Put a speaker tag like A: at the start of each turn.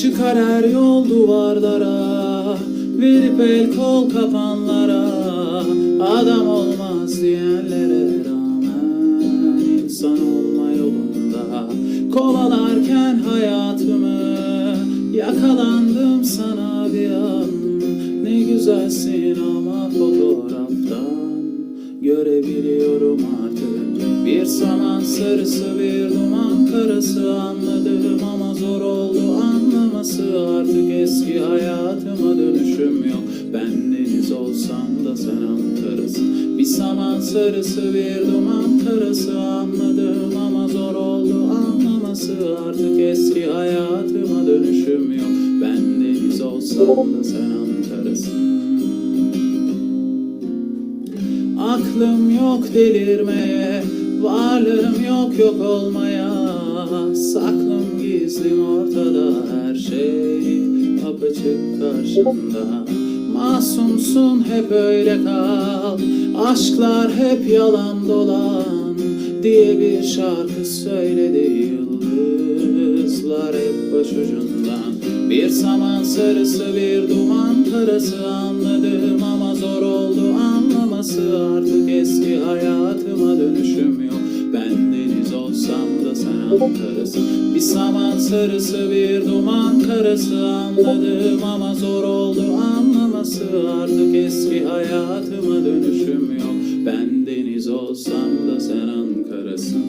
A: Çıkar her yol duvarlara Verip el kol kapanlara. Adam olmaz diyenlere rağmen insan olma yolunda. Kovalarken hayatımı Yakalandım sana bir an. Ne güzelsin ama fotoğraftan Görebiliyorum artık. Bir saman sarısı bir duman karası Anladım ama zor oldu anlaması Artık eski hayatıma dönüşüm yok. Ben deniz olsam da sen Ankara'sın Bir saman sarısı bir duman karası Anladım ama zor oldu anlaması. Artık eski hayatıma dönüşüm yok. Ben deniz olsam da sen Ankara'sın Aklım yok delirmeye, varlığım yok yok olmaya. Saklım gizlim şey apaçık karşımda. Masumsun hep öyle kal, aşklar hep yalan dolan Diye bir şarkı söyledi yıldızlar hep başucundan Bir saman sarısı bir duman karası anladım ama zor oldu anlaması. Artık eski hayatıma dönüşüm yok Ankara'sın Bir saman sarısı bir duman karası anladım ama zor oldu anlaması. Artık eski hayatıma dönüşüm yok. Ben deniz olsam da sen Ankara'sın